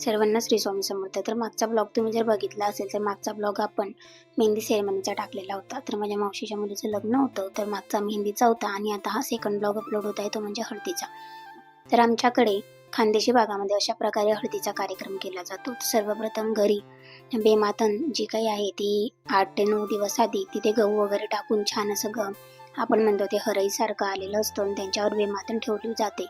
सर्वांना श्री स्वामी समर्थ. तर मागचा ब्लॉग तुम्ही जर बघितला असेल तर मागचा ब्लॉग आपण मेहंदी सेरेमनीचा टाकलेला होता. तर माझ्या मावशीच्या मुलीचं लग्न होतं तर मागचा मेहंदीचा होता आणि आता हा सेकंड ब्लॉग अपलोड होत आहे तो म्हणजे हळदीचा. तर आमच्याकडे खानदेशी भागामध्ये अशा प्रकारे हळदीचा कार्यक्रम केला जातो. सर्वप्रथम घरी बेमातन जी काही आहे ती आठ ते नऊ दिवस आधी तिथे गहू वगैरे टाकून छान असं ग आपण म्हणतो ते हरईसारखं आलेलं असतं आणि त्यांच्यावर बेमातन ठेवली जाते.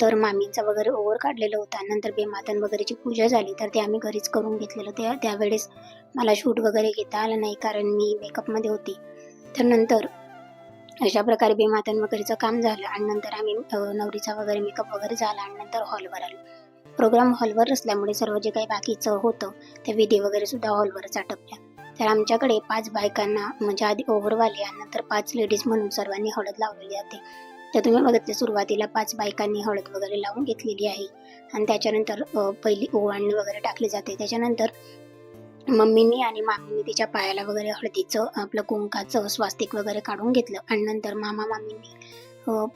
तर मामींचा वगैरे ओवर काढलेलं होता. नंतर बेमातन वगैरेची पूजा झाली. तर ते आम्ही घरीच करून घेतलेलं त्या त्यावेळेस मला शूट वगैरे घेता आलं नाही कारण मी मेकअपमध्ये होती. तर नंतर अशा प्रकारे बेमातन वगैरेचं काम झालं आणि नंतर आम्ही नवरीचा वगैरे मेकअप वगैरे झाला आणि नंतर हॉलवर आलो. प्रोग्राम हॉलवर असल्यामुळे सर्व जे काही बाकीचं होतं ते विधी वगैरे सुद्धा हॉलवरच आटपल्या. तर आमच्याकडे पाच बायकांना म्हणजे आधी ओव्हरवाली आणि नंतर पाच लेडीज म्हणून सर्वांनी हळद लावलेली जाते तर तुम्ही बघितलं सुरुवातीला पाच बायकांनी हळद वगैरे लावून घेतलेली आहे. आणि त्याच्यानंतर पहिली ओवाळणी वगैरे टाकली जाते. त्याच्यानंतर मम्मीनी आणि मामीनी तिच्या पायाला वगैरे हळदीचं आपलं कुंकाचं स्वास्तिक वगैरे काढून घेतलं. आणि नंतर मामा मामींनी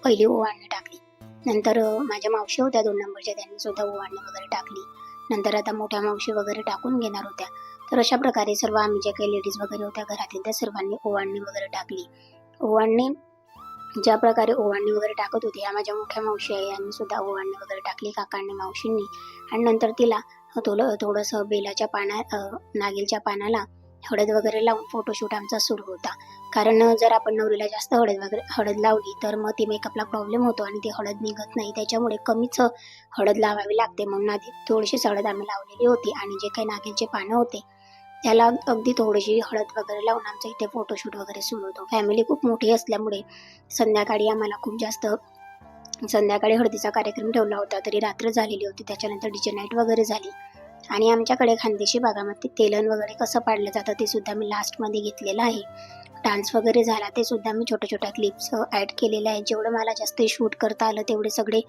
पहिली ओवाळणी टाकली. नंतर माझ्या मावशी होत्या दोन नंबरच्या त्यांनी सुद्धा ओवाळणी वगैरे टाकली. नंतर आता मोठ्या मावशी वगैरे टाकून घेणार होत्या. तर अशा प्रकारे सर्व आम्ही ज्या काही लेडीज वगैरे होत्या घरातील त्या सर्वांनी ओवाळणी वगैरे टाकली. ओवाळणी ज्या प्रकारे ओवाळणी वगैरे टाकत होती या माझ्या मोठ्या मावशी आहे यांनी सुद्धा ओवाळणी वगैरे टाकली काकांनी मावशींनी. आणि नंतर तिला थोडं थोडंसं बेलाच्या पाना नागेलच्या पानाला हळद वगैरे लावून फोटोशूट आमचा सुरू होता. कारण जर आपण नवरीला जास्त हळद वगैरे हळद लावली तर मग ती मेकअपला प्रॉब्लेम होतो आणि ती हळद निघत नाही. त्याच्यामुळे कमीच हळद लावावी लागते. म्हणून आधी थोडीशीच हळद आम्ही लावलेली होती आणि जे काही नागेलचे पानं होते त्याला अगदी थोडीशी हळद वगैरे लावून आमचं इथे फोटोशूट वगैरे सुरू होतो. फॅमिली खूप मोठी असल्यामुळे संध्याकाळी आम्हाला खूप जास्त संध्याकाळी हळदीचा कार्यक्रम ठेवला होता तरी रात्र झालेली होती त्याच्यानंतर डीजे नाईट वगैरे झाली. आणि आमच्याकडे खानदेशी भागामध्ये तेलन वगैरे कसं पाडलं जातं ते सुद्धा मी लास्टमध्ये घेतलेलं आहे. डान्स वगैरे झाला ते सुद्धा मी छोट्या छोट्या क्लिप्स ॲड केलेल्या आहेत जेवढं मला जास्त शूट करता आलं तेवढे सगळे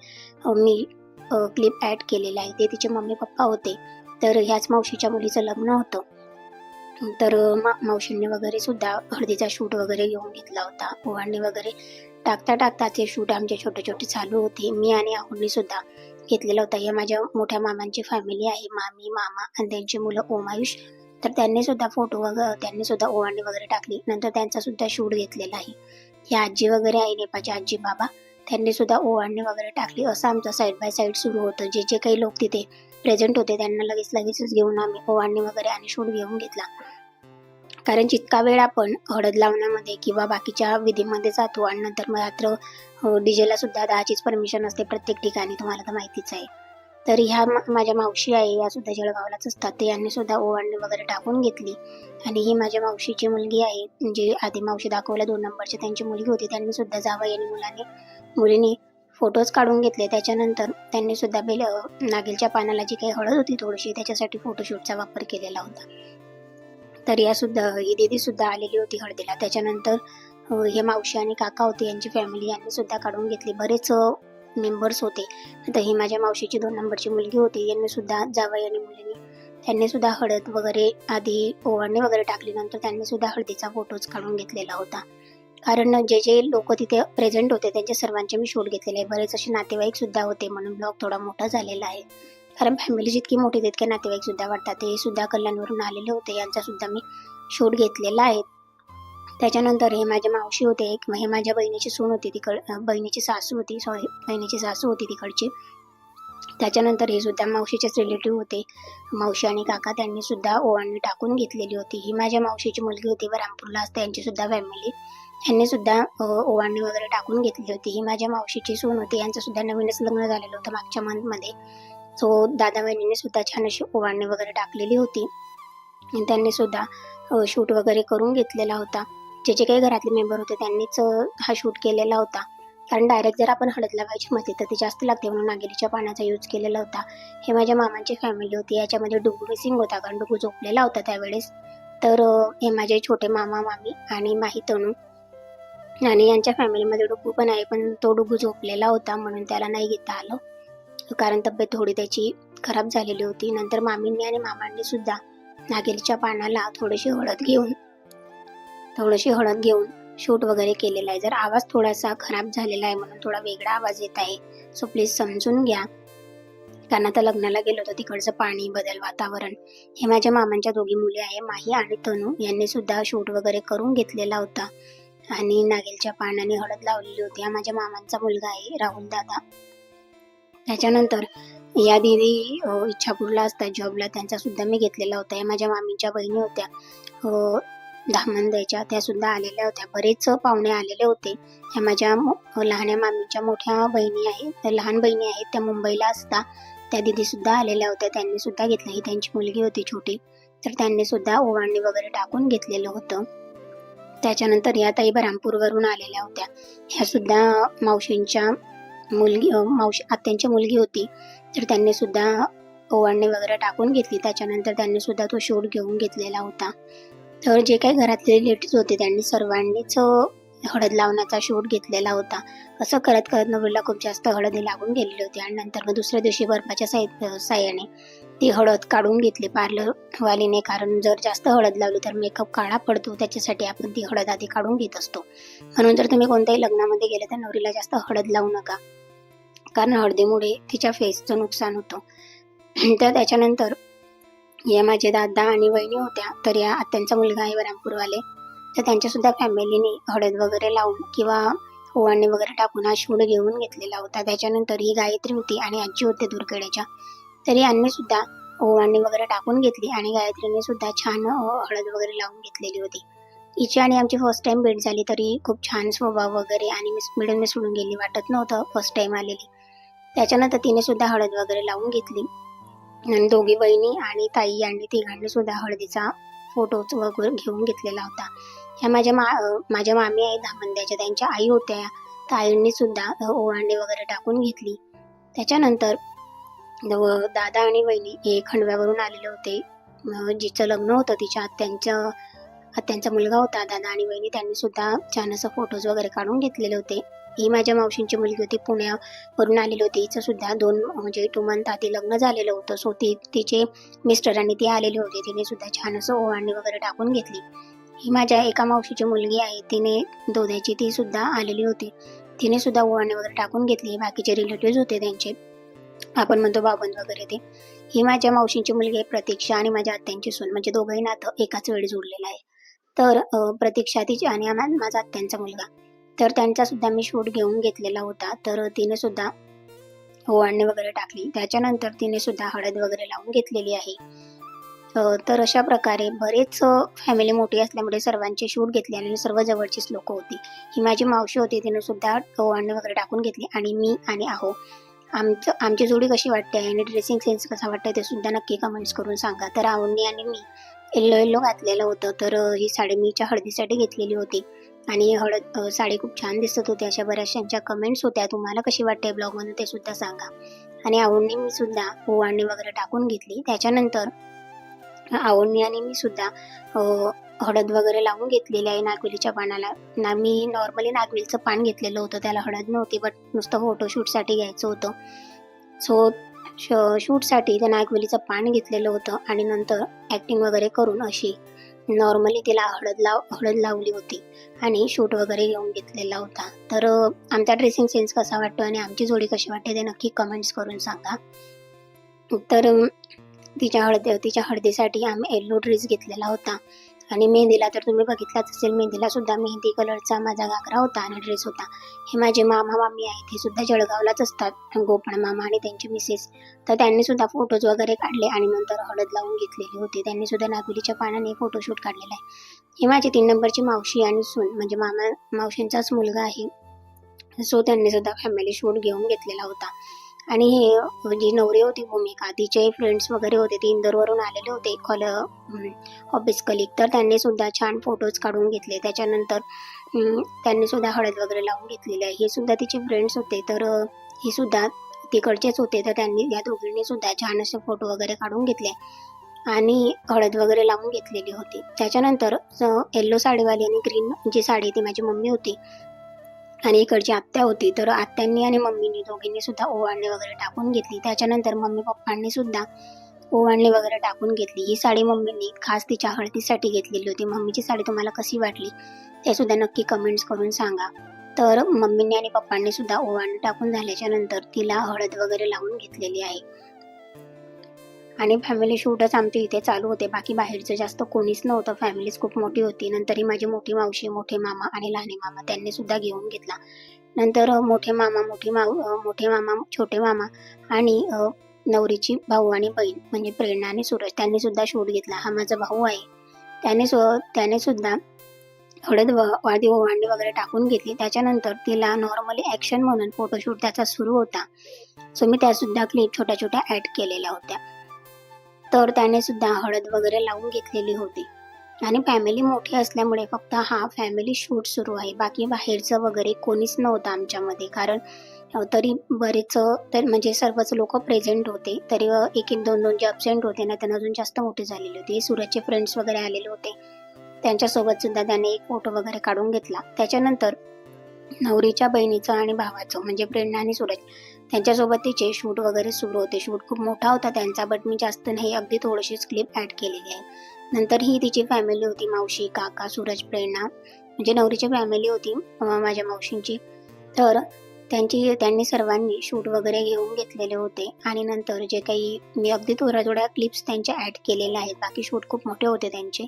मी क्लिप ॲड केलेले आहे. ते तिचे मम्मी पप्पा होते. तर ह्याच मावशीच्या मुलीचं लग्न होतं. तर मा मावशींनी वगैरे सुद्धा हळदीचा शूट वगैरे घेऊन घेतला होता. ओवाळणी वगैरे टाकता टाकता ते शूट आमचे छोटे छोटे चालू होते. मी आणि आहुंनी सुद्धा घेतलेला होता. या माझ्या मोठ्या मामांची फॅमिली आहे. मामी मामा आणि त्यांची मुलं ओमायुष. तर त्यांनी सुद्धा फोटो वगैरे त्यांनी सुद्धा ओवांडी वगैरे टाकली. नंतर त्यांचा सुद्धा शूट घेतलेला आहे. या आजी वगैरे आहे नेपाळच्या आजी बाबा. त्यांनी सुद्धा ओवांडी वगैरे टाकली. असं आमचं साईड बाय साईड सुरू होतं. जे जे काही लोक तिथे प्रेझेंट होते त्यांना लगेच लगेचच घेऊन आम्ही ओवाळणी वगैरे आणि शूट घेऊन घेतला. कारण जितका वेळ आपण हळद लावण्यामध्ये किंवा बाकीच्या विधीमध्ये जातो आणि नंतर मात्र हो, डीजेला सुद्धा दहाचीच परमिशन असते प्रत्येक ठिकाणी तुम्हाला तर माहितीच आहे. तर ह्या माझ्या मावशी आहे या सुद्धा जळगावलाच असतात ते यांनी सुद्धा ओवाळणी वगैरे टाकून घेतली. आणि ही माझ्या मावशीची मुलगी आहे जी आधी मावशी दाखवल्या दोन नंबरची त्यांची मुलगी होती त्यांनी सुद्धा जावं यांनी मुलाने मुलीने फोटोज काढून घेतले. त्याच्यानंतर त्यांनी सुद्धा बेल नागेलच्या पानाला जी काही हळद होती थोडीशी त्याच्यासाठी फोटोशूटचा वापर केलेला होता. तर या सुद्धा ही दीदी सुद्धा आलेली होती हळदीला. त्याच्यानंतर हे मावशी आणि काका होते यांची फॅमिली यांनी सुद्धा काढून घेतली. बरेच मेंबर्स होते. तर ही माझ्या मावशीची दोन नंबरची मुलगी होती. यांनी सुद्धा जावई आणि मुलीने त्यांनी सुद्धा हळद वगैरे आधी ओवाळणी वगैरे टाकली. नंतर त्यांनी सुद्धा हळदीचा फोटोज काढून घेतलेला होता. कारण जे जे लोक तिथे प्रेझेंट होते त्यांच्या सर्वांचे मी शूट घेतलेले आहे. बरेच असे नातेवाईक सुद्धा होते म्हणून ब्लॉग थोडा मोठा झालेला आहे. कारण फॅमिली जितकी मोठी तितके नातेवाईक सुद्धा वाटतात ते सुद्धा कल्याणवरून आलेले होते. यांचा सुद्धा मी शूट घेतलेला आहे. त्याच्यानंतर हे माझे मावशी होते एक. हे माझ्या बहिणीची सून होती तिकड बहिणीची सासू होती सॉरी बहिणीची सासू होती तिकडची. त्याच्यानंतर हे सुद्धा मावशीचेच रिलेटिव्ह होते. मावशी आणि काका त्यांनी सुद्धा ओवाळणी टाकून घेतलेली होती. ही माझ्या मावशीची मुलगी होती व रामपूरला असते यांची सुद्धा फॅमिली यांनी सुद्धा ओवाळणी वगैरे टाकून घेतली होती. ही माझ्या मावशीची सून होती. यांचं सुद्धा नवीनच लग्न झालेलं होतं मागच्या मंथमध्ये सो दादा बहिणीने सुद्धा छान अशी ओवाळणी वगैरे टाकलेली होती. आणि त्यांनी सुद्धा शूट वगैरे करून घेतलेला होता. जे जे काही घरातले मेंबर होते त्यांनीच हा शूट केलेला होता. कारण डायरेक्ट जर आपण हळद लावायची म्हटली तर ते जास्त लागते म्हणून नागिरीच्या पानाचा यूज केलेला होता. हे माझ्या मामांची फॅमिली होती. याच्यामध्ये डुगू मिसिंग होता. कारण डुगू झोपलेला होता त्यावेळेस. तर हे माझे छोटे मामा मामी आणि माही तणू आणि यांच्या फॅमिलीमध्ये डुगू पण आहे पण तो डुगू झोपलेला होता म्हणून त्याला नाही घेता आलं. कारण तब्येत थोडी त्याची खराब झालेली होती. नंतर मामींनी आणि मामांनी सुद्धा नागेलीच्या पानाला थोडीशी हळद घेऊन थोडीशी हळद घेऊन शूट वगैरे केलेला आहे. जर आवाज थोडासा खराब झालेला आहे म्हणून थोडा वेगळा आवाज येत आहे. सो प्लीज समजून घ्या. कारण आता लग्नाला गेलो होतो तिकडचं पाणी बदल वातावरण हे माझ्या मामांच्या दोघी मुली आहे. माही आणि तनू यांनी सुद्धा शूट वगैरे करून घेतलेला होता. आणि नागेलच्या पानाने हळद लावलेली होती. हा माझ्या मामांचा मुलगा आहे राहुल दादा. त्याच्यानंतर या दिदी इच्छापूरला असतात जॉबला त्यांचा सुद्धा मी घेतलेला होता. या माझ्या मामींच्या बहिणी होत्या. अ, त्या सुद्धा आलेल्या होत्या. बरेच पाहुणे आलेले होते. ह्या माझ्या लहान्या मामीच्या मोठ्या बहिणी आहेत त्या लहान बहिणी आहेत. त्या मुंबईला असता. त्या दिदी सुद्धा आलेल्या होत्या. त्यांनी सुद्धा घेतलं ही त्यांची मुलगी होती छोटी. तर त्यांनी सुद्धा ओवाळणी वगैरे टाकून घेतलेलं होतं. त्याच्यानंतर या ताई बरामपूरवरून आलेल्या होत्या. ह्या सुद्धा मावशींच्या मुलगी मावशी आत्यांची मुलगी होती. तर त्यांनी सुद्धा ओवाळणी वगैरे टाकून घेतली. त्याच्यानंतर त्यांनी सुद्धा तो शूट घेऊन घेतलेला होता. तर जे काही घरातले रिलेटिव्ह होते त्यांनी सर्वांनीच हळद लावण्याचा शूट घेतलेला होता. असं करत करत नवरीला खूप जास्त हळदी लागून गेलेली होती. आणि नंतर मग दुसऱ्या दिवशी बर्फाच्या साय साह्याने ती हळद काढून घेतली पार्लरवालीने. कारण जर जास्त हळद लावली तर मेकअप काळा पडतो. त्याच्यासाठी आपण ती हळद आधी काढून घेत असतो. म्हणून जर तुम्ही कोणत्याही लग्नामध्ये गेले तर नवरीला जास्त हळद लावू नका. कारण हळदीमुळे तिच्या फेसचं नुकसान होतं. तर त्याच्यानंतर या माझे दादा आणि वहिनी होत्या. तर या आत्यांचा मुलगा आहे वरामपूरवाले तर त्यांच्यासुद्धा फॅमिलीने हळद वगैरे लावून किंवा ओवाणी वगैरे टाकून हा शूट घेऊन घेतलेला होता. त्याच्यानंतर ही गायत्री होती आणि आजी होते दुर्गड्याच्या. तरी यांनी सुद्धा ओवाळणी वगैरे टाकून घेतली आणि गायत्रीने सुद्धा छान हळद वगैरे लावून घेतलेली होती. हिची आणि आमची फर्स्ट टाइम भेट झाली तरी खूप छान स्वभाव वगैरे आणि मिस मिळून मिसळून गेली वाटत नव्हतं फर्स्ट टाइम आलेली. त्याच्यानंतर तिने सुद्धा हळद वगैरे लावून घेतली. आणि दोघी बहिणी आणि ताई यांनी तिघांनी सुद्धा हळदीचा फोटो वगैरे घेऊन घेतलेला होता. ह्या माझ्या मा माझ्या मामी आहेत धामंद्याच्या त्यांच्या आई होत्या. त्या आईंनी सुद्धा ओवांडे वगैरे टाकून घेतली. त्याच्यानंतर व- दादा आणि वहिनी हे खंडव्यावरून आलेले होते. जिचं लग्न होतं तिच्या आत्यांच्या आत्यांचा मुलगा होता दादा आणि वहिनी त्यांनी सुद्धा छान असं फोटोज वगैरे काढून घेतलेले होते. ही माझ्या मावशींची मुलगी होती पुण्यावरून आलेली होती. हिचं सुद्धा दोन म्हणजे टू मंथ आधी लग्न झालेलं होतं. सो ती तिचे मिस्टर आणि ती आलेली होती. तिने सुद्धा छान असं ओवाळणी वगैरे टाकून घेतली. ही माझ्या एका मावशीची मुलगी आहे. तिने दोद्याची ती सुद्धा आलेली होती. तिने सुद्धा ओवाळणी वगैरे टाकून घेतली. बाकीचे रिलेटिव्ह होते त्यांचे. आपण म्हणतो बाबंद वगैरे ते. ही माझ्या मावशींची मुलगी आहे प्रतीक्षा आणि माझ्या आत्यांची सून. म्हणजे दोघंही नातं एकाच वेळी जोडलेलं आहे. तर प्रतीक्षा तिची आणि माझा आत्यांचा मुलगा. तर त्यांचा सुद्धा मी शूट घेऊन घेतलेला होता. तर तिने सुद्धा ओवाळणी वगैरे टाकली. त्याच्यानंतर तिने सुद्धा हळद वगैरे लावून घेतलेली आहे. तर अशा प्रकारे बरेच फॅमिली मोठी असल्यामुळे सर्वांचे शूट घेतले आणि सर्व जवळचीच लोक होती. ही माझी मावशी होती. तिने सुद्धा ओवाळणी वगैरे टाकून घेतली आणि मी आणि आहो आमचं आमची जोडी कशी वाटते आणि ड्रेसिंग सेन्स कसा वाटतं ते सुद्धा नक्की कमेंट्स करून सांगा. तर आवडणी आणि मी येल्लो येल्लो घातलेलं होतं. तर ही साडी मीच्या हळदीसाठी घेतलेली होती. आणि हळद साडी खूप छान दिसत होती. अशा बऱ्याचशांच्या कमेंट्स होत्या. तुम्हाला कशी वाटते ब्लॉगमध्ये ते सुद्धा सांगा. आणि आवडणी मी सुद्धा ओवाळणी वगैरे टाकून घेतली. त्याच्यानंतर आवडणी आणि मी सुद्धा हळद वगैरे लावून घेतलेली आहे नागवेलीच्या पानाला. ना मी नॉर्मली नागवेलीचं पान घेतलेलं होतं त्याला हळद नव्हती बट नुसतं फोटोशूटसाठी घ्यायचं होतं. सो श शूटसाठी त्या नागवेलीचं पान घेतलेलं होतं आणि नंतर ॲक्टिंग वगैरे करून अशी नॉर्मली तिला हळद लाव हळद लावली होती आणि शूट वगैरे घेऊन घेतलेला होता. तर आमचा ड्रेसिंग सेन्स कसा वाटतो आणि आमची जोडी कशी वाटते ते नक्की कमेंट्स करून सांगा. तर तिच्या हळद तिच्या हळदीसाठी आम्ही येल्लो ड्रेस घेतलेला होता. आणि मेहंदीला तर तुम्ही बघितलाच असेल मेहंदीला सुद्धा मेहंदी कलरचा माझा घागरा होता आणि ड्रेस होता. हे माझे मामा मामी आहेत हे सुद्धा जळगावलाच असतात गोपाळ मामा आणि त्यांचे मिसेस तर त्यांनी सुद्धा फोटोज वगैरे काढले आणि नंतर हळद लावून घेतलेली होती. त्यांनी सुद्धा नागुलीच्या पानाने फोटोशूट काढलेला आहे. ही माझी तीन नंबरची मावशी आणि सून म्हणजे मामा मावशींचाच मुलगा आहे. सो त्यांनी सुद्धा फॅमिली शूट घेऊन घेतलेला होता. आणि हे जी नवरी होती भूमिका तिचे फ्रेंड्स वगैरे होते. ते इंदोरवरून आलेले होते. कॉल ऑफिस कलिक तर त्यांनी सुद्धा छान फोटोज काढून घेतले. त्याच्यानंतर त्यांनी सुद्धा हळद वगैरे लावून घेतलेली आहे. हे सुद्धा तिचे फ्रेंड्स होते. तर हे ही सुद्धा तिकडचेच होते. तर त्यांनी या दोघींनी सुद्धा छान असे फोटो वगैरे काढून घेतले आणि हळद वगैरे लावून घेतलेली होती. त्याच्यानंतर येल्लो साडीवाली आणि ग्रीन जी साडी ती माझी मम्मी होती आणि इकडची आत्या होती तर आत्यांनी आणि मम्मीनी दोघींनी सुद्धा ओवाळणी वगैरे टाकून घेतली. त्याच्यानंतर मम्मी पप्पांनी सुद्धा ओवाळणी वगैरे टाकून घेतली. ही साडी मम्मीनी खास तिच्या हळदीसाठी घेतलेली होती. मम्मीची साडी तुम्हाला कशी वाटली ते सुद्धा नक्की कमेंट्स करून सांगा. तर मम्मीने आणि पप्पांनी सुद्धा ओवाळणी टाकून झाल्याच्यानंतर तिला हळद वगैरे लावून घेतलेली आहे. आणि फॅमिली शूटच आमच्या इथे चालू होते. बाकी बाहेरचं जास्त कोणीच नव्हतं. फॅमिलीच खूप मोठी होती. नंतर ही माझी मोठी मावशी मोठे मामा आणि लहाने मामा त्यांनी सुद्धा घेऊन घेतला. नंतर मोठे मामा मोठी माव मोठे मामा छोटे मामा आणि नवरीची भाऊ आणि बहीण म्हणजे प्रेरणा आणि सूरज त्यांनी सुद्धा शूट घेतला. हा माझा भाऊ आहे. त्याने सु त्याने सुद्धा हळद व वादी वगैरे टाकून घेतली. त्याच्यानंतर तिला नॉर्मली ॲक्शन म्हणून फोटोशूट त्याचा सुरू होता. सो मी त्यासुद्धा क्लिप छोट्या छोट्या ॲड केलेल्या होत्या. तर त्याने सुद्धा हळद वगैरे लावून घेतलेली होती. आणि फॅमिली मोठी असल्यामुळे फक्त हा फॅमिली शूट सुरू आहे. बाकी बाहेरचं वगैरे कोणीच नव्हतं आमच्यामध्ये. कारण तरी बरेच तर म्हणजे सर्वच लोक प्रेझेंट होते. तरी एक एक दोन दोन जे अब्सेंट होते ना त्यांना अजून जास्त मोठे झालेले होते. सूरजचे फ्रेंड्स वगैरे आलेले होते. त्यांच्यासोबत सुद्धा त्याने एक फोटो वगैरे काढून घेतला. त्याच्यानंतर नवरीच्या बहिणीचं आणि भावाचं म्हणजे प्रेरणा आणि सूरज त्यांच्यासोबत तिचे शूट वगैरे सुरू होते. शूट खूप मोठा होता त्यांचा बट मी जास्त नाही अगदी थोडीशीच क्लिप ॲड केलेली आहे. नंतर ही तिची फॅमिली होती मावशी काका सूरज प्रेरणा म्हणजे नवरीची फॅमिली होती माझ्या मावशींची. तर त्यांची त्यांनी सर्वांनी शूट वगैरे घेऊन घेतलेले होते. आणि नंतर जे काही मी अगदी थोड्या थोड्या क्लिप्स त्यांच्या ॲड केलेल्या आहेत. बाकी शूट खूप मोठे होते त्यांचे.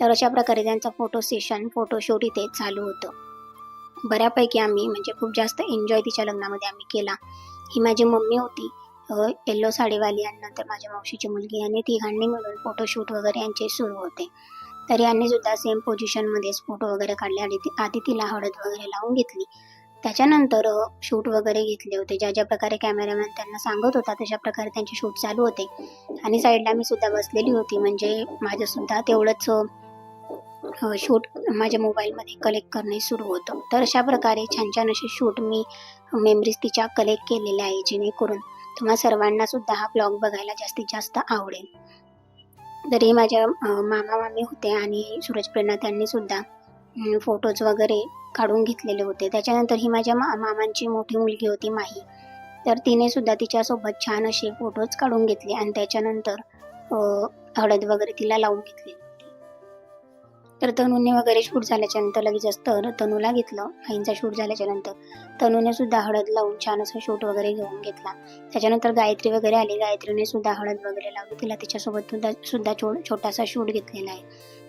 तर अशा प्रकारे त्यांचा फोटो सेशन फोटोशूट इथे चालू होतं. बऱ्यापैकी आम्ही म्हणजे खूप जास्त एन्जॉय तिच्या लग्नामध्ये आम्ही केला. ही माझी मम्मी होती. येल्लो साडीवाली आणि नंतर माझ्या मावशीची मुलगी आणि तिघांनी मिळून फोटोशूट वगैरे यांचे सुरू होते. तर यांनी सुद्धा सेम पोझिशनमध्येच फोटो वगैरे काढले आणि ती- आधी तिला हळद वगैरे लावून घेतली. त्याच्यानंतर शूट वगैरे घेतले होते. ज्या ज्या प्रकारे कॅमेरामॅन त्यांना सांगत होता तशा प्रकारे त्यांचे शूट चालू होते. आणि साईडला मी सुद्धा बसलेली होती. म्हणजे माझंसुद्धा तेवढंच शूट माझ्या मोबाईलमध्ये कलेक्ट करणे सुरू होतं. तर अशा प्रकारे छान छान असे शूट मी मेमरीज तिच्या कलेक्ट केलेल्या आहे जेणेकरून तुम्हा सर्वांना सुद्धा हा ब्लॉग बघायला जास्तीत जास्त आवडेल. तरी माझ्या मामा मामी होते आणि सूरज प्रेरणा त्यांनी सुद्धा फोटोज वगैरे काढून घेतलेले होते. त्याच्यानंतर ही माझ्या मा मामांची मोठी मुलगी होती माही. तर तिने सुद्धा तिच्यासोबत छान असे फोटोज काढून घेतले आणि त्याच्यानंतर हळद वगैरे तिला लावून घेतली. तर तनूने वगैरे शूट झाल्याच्यानंतर लगेचच तर तनूला घेतलं आईंचा शूट झाल्याच्यानंतर. तनूने सुद्धा हळद लावून छान असं शूट वगैरे घेऊन घेतला. त्याच्यानंतर गायत्री वगैरे आली. गायत्रीने सुद्धा हळद वगैरे लावली तिला तिच्यासोबत सुद्धा छो छोटासा शूट घेतलेला आहे.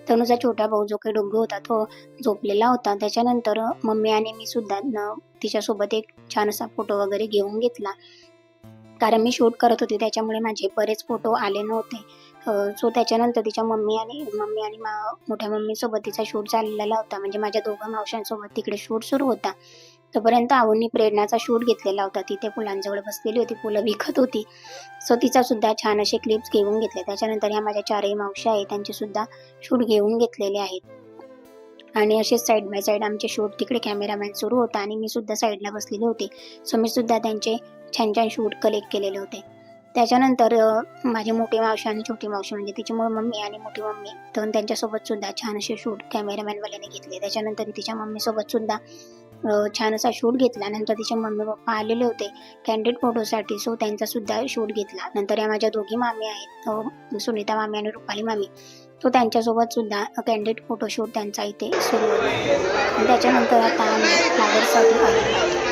तनूचा छोटा भाऊ जो काही डोंगू होता तो झोपलेला होता. त्याच्यानंतर मम्मी आणि मी सुद्धा न तिच्यासोबत एक छान असा फोटो वगैरे घेऊन घेतला. कारण मी शूट करत होते त्याच्यामुळे माझे बरेच फोटो आले नव्हते. सो त्याच्यानंतर तिच्या मम्मी आणि मम्मी आणि मा मोठ्या मम्मीसोबत तिचा शूट चाललेला होता. म्हणजे माझ्या दोघं मावशांसोबत तिकडे शूट सुरू होता. तोपर्यंत आवनी प्रेरणाचा शूट घेतलेला होता. तिथे फुलांजवळ बसलेली होती. फुलं विकत होती. सो तिचा सुद्धा छान असे क्लिप्स घेऊन घेतले. त्याच्यानंतर ह्या माझ्या चारही मावशी आहेत त्यांचे सुद्धा शूट घेऊन घेतलेले आहेत. आणि असेच साईड बाय साईड आमचे शूट तिकडे कॅमेरामॅन सुरू होता आणि मी सुद्धा साईडला बसलेले होते. सो मी सुद्धा त्यांचे छान छान शूट कलेक्ट केलेले होते. त्याच्यानंतर माझी मोठी मावशी आणि छोटी मावशी म्हणजे तिची मम्मी आणि मोठी मम्मी तर त्यांच्यासोबत सुद्धा छान असे शूट कॅमेरामॅनवाल्याने घेतले. त्याच्यानंतर तिच्या मम्मीसोबत सुद्धा छान असा शूट घेतला. नंतर तिचे मम्मी पप्पा आलेले होते कॅन्डिड फोटोसाठी सो त्यांचा सुद्धा शूट घेतला. नंतर या माझ्या दोघी मामी आहेत सुनीता मामी आणि रुपाली मामी तो त्यांच्यासोबत सुद्धा कॅन्डिड फोटोशूट त्यांचा इथे सुरू होता. त्याच्यानंतर आता आम्ही फ्लावरसाठी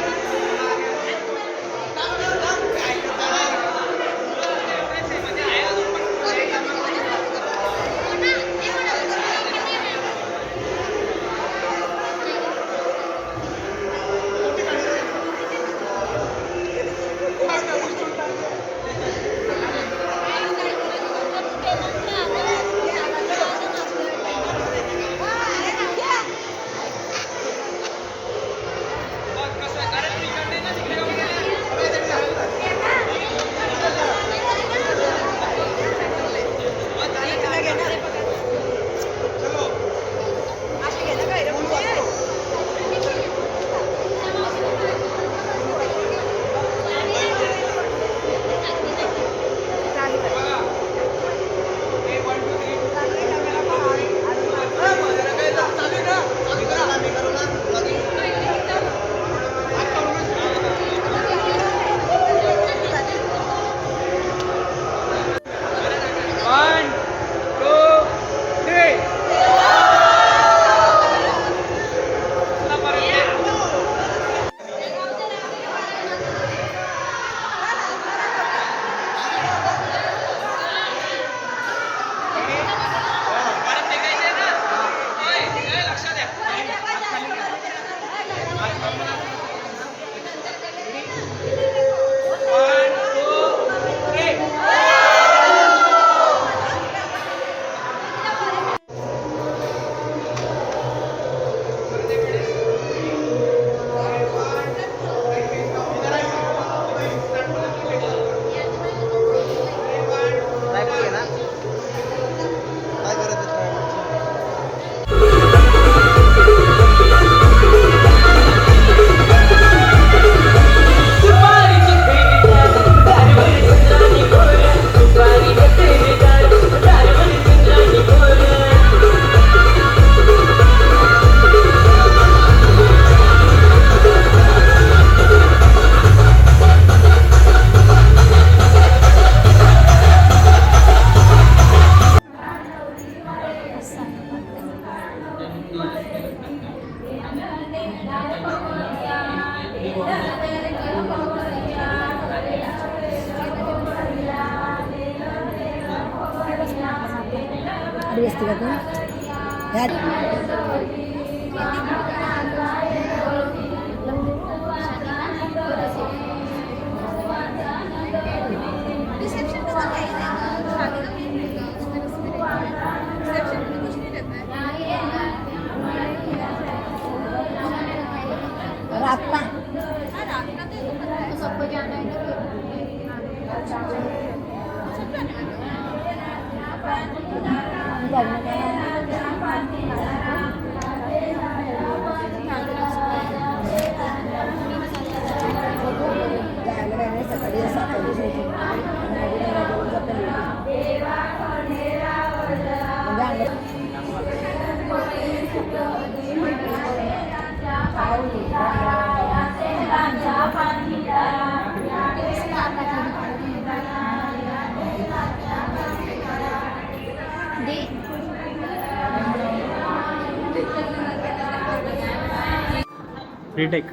रिटेक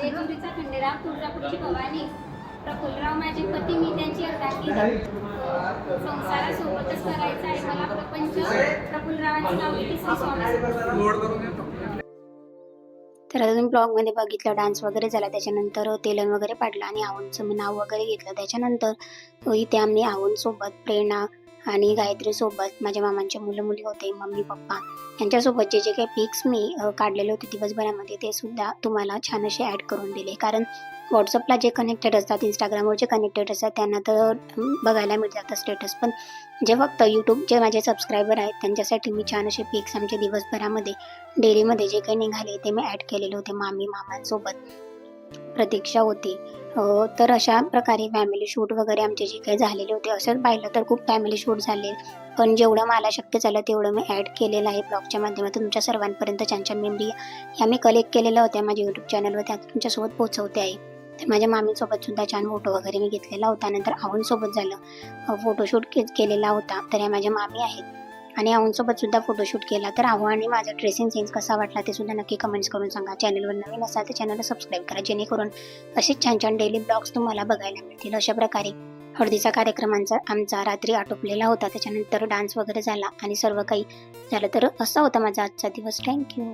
जेजुरीचा खंडेराव तुळजापूरची भवानी. प्रफुल्लराव माझे पती मी त्यांची अर्धांगी संसारासोबतच करायचा आहे. मला प्रपंच प्रफुल्लरावांची नाव श्री स्वामी. तर आता तुम्ही ब्लॉगमध्ये बघितलं डान्स वगैरे झाला त्याच्यानंतर तेलन वगैरे पाडलं आणि आवनचं मी नाव वगैरे घेतलं. त्याच्यानंतर इथे आम्ही आवनसोबत प्रेरणा आणि गायत्रीसोबत माझ्या मामांचे मुलं मुली होते मम्मी पप्पा. यांच्यासोबत जे जे काही पिक्स मी काढलेले होते दिवसभरामध्ये ते सुद्धा तुम्हाला छान असे ॲड करून दिले. कारण व्हॉट्सअपला जे कनेक्टेड असतात इंस्टाग्रामवर जे कनेक्टेड असतात त्यांना तर बघायला मिळतात स्टेटस पण जे फक्त यूट्यूब जे माझे सबस्क्रायबर आहेत त्यांच्यासाठी मी छान असे पिक्स आमच्या दिवसभरामध्ये डेअरीमध्ये जे काही निघाले ते मी ॲड केलेले होते. मामी मामांसोबत प्रतीक्षा होती. हो, तर अशा प्रकारे फॅमिली शूट वगैरे आमचे जे काही झालेले होते असंच पाहिलं तर खूप फॅमिली शूट झाले. पण जेवढं मला शक्य झालं तेवढं मी ॲड केलेलं आहे ब्लॉगच्या माध्यमातून. तुमच्या सर्वांपर्यंत छान छान मेमरी ह्या मी कलेक्ट केलेल्या होत्या माझ्या यूट्यूब चॅनलवर त्या तुमच्यासोबत पोहोचवते आहे. तर माझ्या मामीसोबत सुद्धा छान फोटो वगैरे मी घेतलेला होता. नंतर आऊनसोबत झालं. फोटोशूट के केलेला होता. तर ह्या माझ्या मामी आहेत. आणि आवनसोबत सुद्धा फोटोशूट केला. तर आव्हाने आणि माझा ड्रेसिंग सेन्स कसा वाटला ते सुद्धा नक्की कमेंट्स करून सांगा. चॅनलवर नवीन असाल तर चॅनलला सबस्क्राईब करा जेणेकरून असेच छान छान डेली ब्लॉग्स तुम्हाला बघायला मिळतील. अशा प्रकारे हळदीचा कार्यक्रमांचा आमचा रात्री आटोपलेला होता. त्याच्यानंतर डान्स वगैरे झाला आणि सर्व काही झालं. तर असा होता माझा आजचा दिवस. थँक्यू